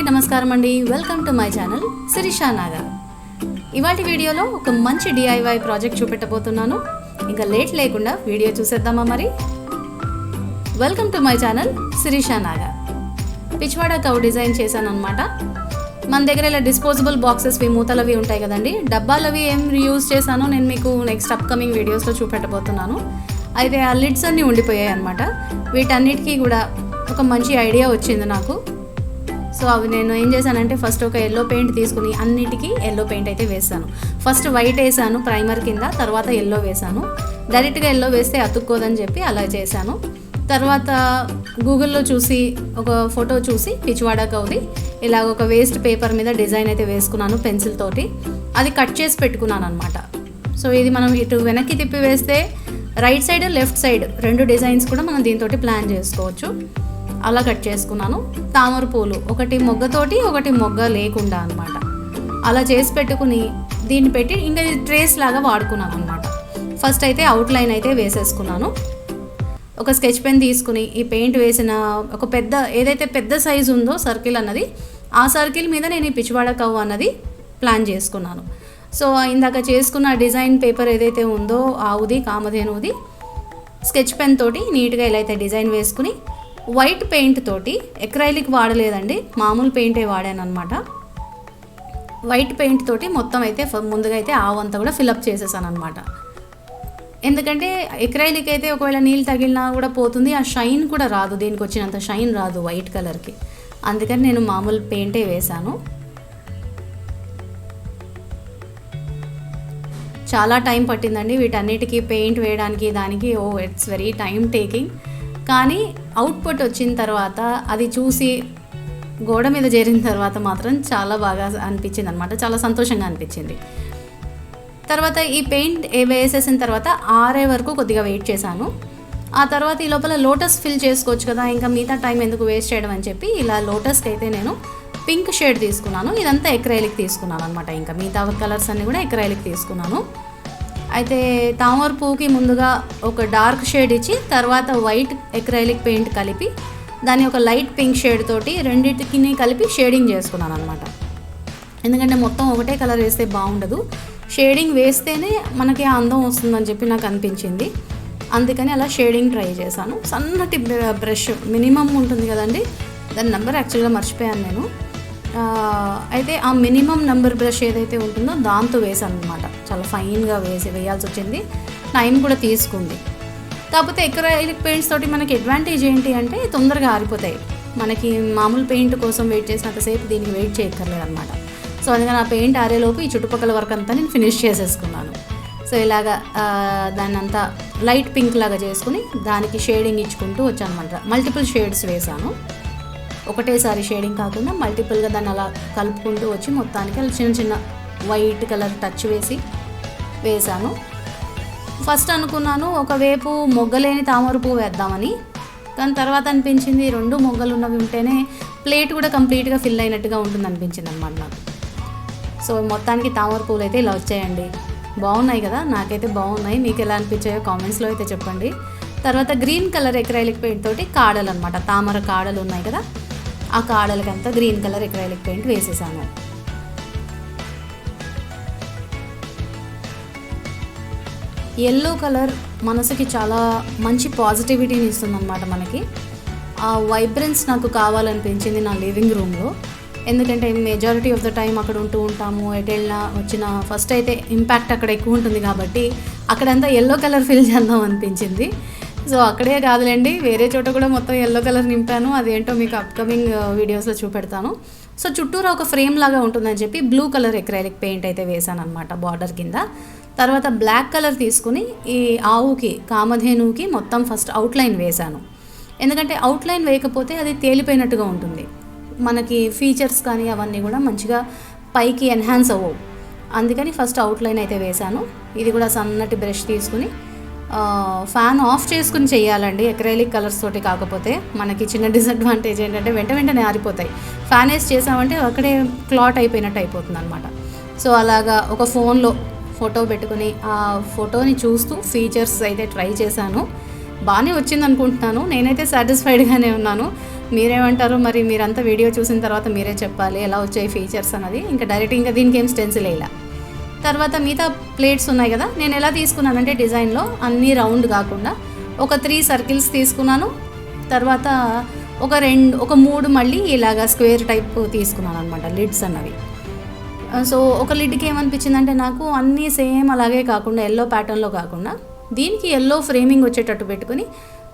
అందరికీ నమస్కారం అండి. Welcome to my channel Sirisha Naga ఇవాటి వీడియోలో ఒక మంచి డిఐవై ప్రాజెక్ట్ చూపెట్టబోతున్నాను. ఇంకా లేట్ లేకుండా వీడియో చూసేద్దామా మరి? Welcome to my channel Sirisha Naga పిచ్వాడ cow design చేశాను అనమాట మన దగ్గర ఇలా డిస్పోజబుల్ బాక్సెస్వి మూతలవి ఉంటాయి కదండి. డబ్బాలవి ఏం యూజ్ చేశానో నేను మీకు నెక్స్ట్ అప్కమింగ్ వీడియోస్లో చూపెట్టబోతున్నాను. అయితే ఆ లిడ్స్ అన్నీ ఉండిపోయాయి అనమాట వీటన్నిటికీ కూడా ఒక మంచి ఐడియా వచ్చింది నాకు. సో అవి నేను ఏం చేశానంటే ఫస్ట్ ఒక ఎల్లో పెయింట్ తీసుకుని అన్నిటికీ ఎల్లో పెయింట్ అయితే వేసాను ఫస్ట్ వైట్ వేసాను ప్రైమర్ కింద తర్వాత ఎల్లో వేసాను డైరెక్ట్గా ఎల్లో వేస్తే అతుక్కోదని చెప్పి అలా చేశాను. తర్వాత గూగుల్లో చూసి ఒక ఫోటో చూసి పిచ్చివాడ కౌది ఇలాగ ఒక వేస్ట్ పేపర్ మీద డిజైన్ అయితే వేసుకున్నాను పెన్సిల్ తోటి. అది కట్ చేసి పెట్టుకున్నాను అనమాట సో ఇది మనం ఇటు వెనక్కి తిప్పి వేస్తే రైట్ సైడ్ లెఫ్ట్ సైడ్ రెండు డిజైన్స్ కూడా మనం దీంతో ప్లాన్ చేసుకోవచ్చు. అలా కట్ చేసుకున్నాను. తామర పూలు ఒకటి మొగ్గతోటి ఒకటి మొగ్గ లేకుండా అనమాట అలా చేసి పెట్టుకుని దీన్ని పెట్టి ఇంకా ట్రేస్ లాగా వాడుకున్నాను అనమాట ఫస్ట్ అయితే అవుట్లైన్ అయితే వేసేసుకున్నాను. ఒక స్కెచ్ పెన్ తీసుకుని ఈ పెయింట్ వేసిన ఒక పెద్ద ఏదైతే పెద్ద సైజు ఉందో సర్కిల్ అన్నది ఆ సర్కిల్ మీద నేను ఈ పిచ్చివాడ కవ్వు అన్నది ప్లాన్ చేసుకున్నాను. సో ఇందాక చేసుకున్న డిజైన్ పేపర్ ఏదైతే ఉందో ఆవుది కామధేనుది స్కెచ్ పెన్ తోటి నీట్గా ఇలా అయితే డిజైన్ వేసుకుని వైట్ పెయింట్ తోటి ఎక్రైలిక్ వాడలేదండి మామూలు పెయింటే వాడాను అనమాట వైట్ పెయింట్ తోటి మొత్తం అయితే ముందుగా అయితే ఆవంతా కూడా ఫిలప్ చేసేసాను అనమాట ఎందుకంటే ఎక్రైలిక్ అయితే ఒకవేళ నీళ్ళు తగిలినా కూడా పోతుంది ఆ షైన్ కూడా రాదు దీనికి వచ్చినంత షైన్ రాదు వైట్ కలర్కి అందుకని నేను మామూలు పెయింటే వేశాను చాలా టైం పట్టిందండి వీటన్నిటికీ పెయింట్ వేయడానికి దానికి oh it's very time taking కానీ అవుట్పుట్ వచ్చిన తర్వాత అది చూసి గోడ మీద చేరిన తర్వాత మాత్రం చాలా బాగా అనిపించింది అనమాట చాలా సంతోషంగా అనిపించింది. తర్వాత ఈ పెయింట్ వేసేసిన తర్వాత ఆరే వరకు కొద్దిగా వెయిట్ చేశాను. ఆ తర్వాత ఈ లోపల లోటస్ ఫిల్ చేసుకోవచ్చు కదా ఇంకా మిగతా టైం ఎందుకు వేస్ట్ చేయడం అని చెప్పి ఇలా లోటస్కి అయితే నేను పింక్ షేడ్ తీసుకున్నాను. ఇదంతా ఎక్రైలిక్ తీసుకున్నాను అనమాట ఇంకా మిగతా కలర్స్ అన్నీ కూడా ఎక్రైలిక్ తీసుకున్నాను. అయితే తామర పువ్వుకి ముందుగా ఒక డార్క్ షేడ్ ఇచ్చి తర్వాత వైట్ ఎక్రైలిక్ పెయింట్ కలిపి దాన్ని ఒక లైట్ పింక్ షేడ్ తోటి రెండింటికి కలిపి షేడింగ్ చేసుకున్నాను అనమాట ఎందుకంటే మొత్తం ఒకటే కలర్ వేస్తే బాగుండదు. షేడింగ్ వేస్తేనే మనకి ఆ అందం వస్తుందని చెప్పి నాకు అనిపించింది. అందుకని అలా షేడింగ్ ట్రై చేశాను. సన్నటి బ్రష్ మినిమం ఉంటుంది కదండి. దాని నెంబర్ యాక్చువల్గా మర్చిపోయాను నేను. అయితే ఆ మినిమం నెంబర్ బ్రష్ ఏదైతే ఉంటుందో దాంతో వేసాను అనమాట చాలా ఫైన్గా వేసి వేయాల్సి వచ్చింది టైం కూడా తీసుకుంది. కాకపోతే ఎక్రైలిక్ పెయింట్స్ తోటి మనకి అడ్వాంటేజ్ ఏంటి అంటే తొందరగా ఆరిపోతాయి. మనకి మామూలు పెయింట్ కోసం వెయిట్ చేసినంతసేపు దీనికి వెయిట్ చేయక్కర్లేదు అనమాట సో అందుకని ఆ పెయింట్ ఆరేలోపు ఈ చుట్టుపక్కల వర్క్ అంతా నేను ఫినిష్ చేసేసుకున్నాను. సో ఇలాగా దాన్ని అంతా లైట్ పింక్ లాగా చేసుకుని దానికి షేడింగ్ ఇచ్చుకుంటూ వచ్చాను అనమాట మల్టిపుల్ షేడ్స్ వేసాను ఒకటేసారి షేడింగ్ కాకుండా మల్టిపుల్గా దాన్ని అలా కలుపుకుంటూ వచ్చి మొత్తానికి అలా చిన్న చిన్న వైట్ కలర్ టచ్ వేసి వేసాను ఫస్ట్ అనుకున్నాను ఒకవైపు మొగ్గలేని తామర పువ్వు వేద్దామని. కానీ తర్వాత అనిపించింది రెండు మొగ్గలు ఉన్నవి ఉంటేనే ప్లేట్ కూడా కంప్లీట్గా ఫిల్ అయినట్టుగా ఉంటుంది అనిపించింది అనమాట నాకు. సో మొత్తానికి తామర పువ్వులు అయితే ఇలా వచ్చాయండి బాగున్నాయి కదా? నాకైతే బాగున్నాయి. మీకు ఎలా అనిపించాయో కామెంట్స్లో అయితే చెప్పండి. తర్వాత గ్రీన్ కలర్ ఎక్రైలిక్ పెయింట్ తోటి కాడలు అనమాట తామర కాడలు ఉన్నాయి కదా? ఆ కాడలకంతా గ్రీన్ కలర్ ఎక్రైలిక్ పెయింట్ వేసేసాను. ఎల్లో కలర్ మనసుకి చాలా మంచి పాజిటివిటీని ఇస్తుందన్నమాట మనకి. ఆ వైబ్రెన్స్ నాకు కావాలనిపించింది నా లివింగ్ రూమ్లో. ఎందుకంటే మెజారిటీ ఆఫ్ ద టైం అక్కడ ఉంటూ ఉంటాము ఎటు వెళ్ళినా వచ్చిన ఫస్ట్ అయితే ఇంపాక్ట్ అక్కడ ఎక్కువ ఉంటుంది కాబట్టి అక్కడంతా ఎల్లో కలర్ ఫిల్ చేద్దాం అనిపించింది. సో అక్కడే కాదులేండి. వేరే చోట కూడా మొత్తం ఎల్లో కలర్ నింపాను. అదేంటో మీకు అప్కమింగ్ వీడియోస్లో uh, చూపెడతాను. సో చుట్టూరా ఒక ఫ్రేమ్ లాగా ఉంటుందని చెప్పి బ్లూ కలర్ ఎక్రైలిక్ పెయింట్ అయితే వేసాను అనమాట బార్డర్ కింద. తర్వాత బ్లాక్ కలర్ తీసుకుని ఈ ఆవుకి కామధేనువుకి మొత్తం ఫస్ట్ అవుట్లైన్ వేశాను. ఎందుకంటే అవుట్లైన్ వేయకపోతే అది తేలిపోయినట్టుగా ఉంటుంది. మనకి ఫీచర్స్ కానీ అవన్నీ కూడా మంచిగా పైకి ఎన్హాన్స్ అవ్వవు. అందుకని ఫస్ట్ అవుట్లైన్ అయితే వేశాను. ఇది కూడా సన్నటి బ్రష్ తీసుకుని ఫ్యాన్ ఆఫ్ చేసుకుని చేయాలండి. ఎక్రైలిక్ కలర్స్ తోటి కాకపోతే మనకి చిన్న డిసడ్వాంటేజ్ ఏంటంటే వెంట వెంటనే ఆరిపోతాయి. ఫ్యాన్ వేసి చేసామంటే అక్కడే క్లాట్ అయిపోయినట్టు అయిపోతుంది అనమాట సో అలాగా ఒక ఫోన్లో ఫోటో పెట్టుకుని ఆ ఫోటోని చూస్తూ ఫీచర్స్ అయితే ట్రై చేశాను. బాగానే వచ్చింది అనుకుంటున్నాను నేనైతే సాటిస్ఫైడ్గానే ఉన్నాను. మీరేమంటారు? మరి మీరంతా వీడియో చూసిన తర్వాత మీరే చెప్పాలి. ఎలా వచ్చాయి ఫీచర్స్ అన్నది. ఇంకా డైరెక్ట్ ఇంకా దీనికి ఏం స్టెన్సిల్ వేయాల. తర్వాత మిగతా ప్లేట్స్ ఉన్నాయి కదా నేను ఎలా తీసుకున్నానంటే డిజైన్లో అన్నీ రౌండ్ కాకుండా ఒక త్రీ సర్కిల్స్ తీసుకున్నాను. తర్వాత ఒక రెండు ఒక మూడు మళ్ళీ ఇలాగా స్క్వేర్ టైప్ తీసుకున్నాను అనమాట లిడ్స్ అన్నవి. సో ఒక లిడ్కి ఏమనిపించిందంటే నాకు అన్నీ సేమ్ అలాగే కాకుండా ఎల్లో ప్యాటర్న్లో కాకుండా దీనికి ఎల్లో ఫ్రేమింగ్ వచ్చేటట్టు పెట్టుకుని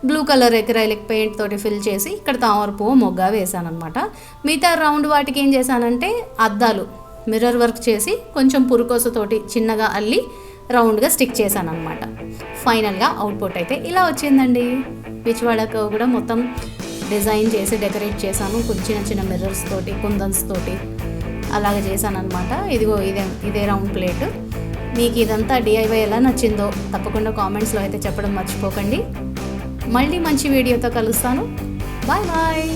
బ్లూ కలర్ ఎక్రైలిక్ పెయింట్ తోటి ఫిల్ చేసి ఇక్కడ తామర పువ్వు మొగ్గ వేసాను అనమాట మిగతా రౌండ్ వాటికి ఏం చేశానంటే అద్దాలు. మిర్రర్ వర్క్ చేసి కొంచెం పురుకోసతోటి చిన్నగా అల్లి రౌండ్గా స్టిక్ చేశాను అనమాట ఫైనల్గా అవుట్పుట్ అయితే ఇలా వచ్చిందండి. పిచ్చివాడకు కూడా మొత్తం డిజైన్ చేసి డెకరేట్ చేశాను. చిన్న చిన్న మిర్రర్స్ తోటి కుందన్స్ తోటి అలాగ చేశాను అనమాట ఇదిగో ఇదే ఇదే రౌండ్ ప్లేట్. మీకు ఇదంతా డిఐవై ఎలా నచ్చిందో తప్పకుండా కామెంట్స్లో అయితే చెప్పడం మర్చిపోకండి. మళ్ళీ మంచి వీడియోతో కలుస్తాను. Bye bye!